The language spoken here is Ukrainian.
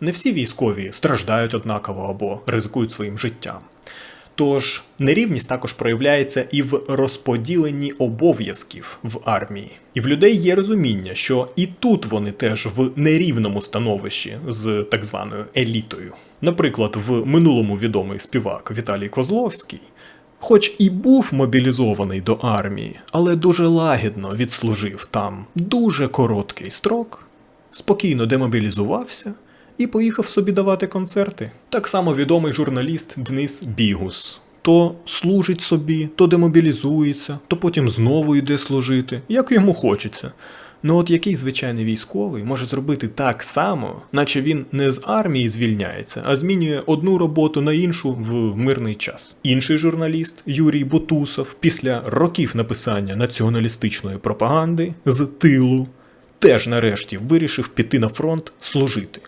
Не всі військові страждають однаково або ризикують своїм життям. Тож нерівність також проявляється і в розподіленні обов'язків в армії. І в людей є розуміння, що і тут вони теж в нерівному становищі з так званою елітою. Наприклад, в минулому відомий співак Віталій Козловський, хоч і був мобілізований до армії, але дуже лагідно відслужив там дуже короткий строк, спокійно демобілізувався і поїхав собі давати концерти. Так само відомий журналіст Денис Бігус. То служить собі, то демобілізується, то потім знову йде служити, як йому хочеться. Ну от який звичайний військовий може зробити так само, наче він не з армії звільняється, а змінює одну роботу на іншу в мирний час. Інший журналіст Юрій Бутусов після років написання націоналістичної пропаганди з тилу теж нарешті вирішив піти на фронт служити.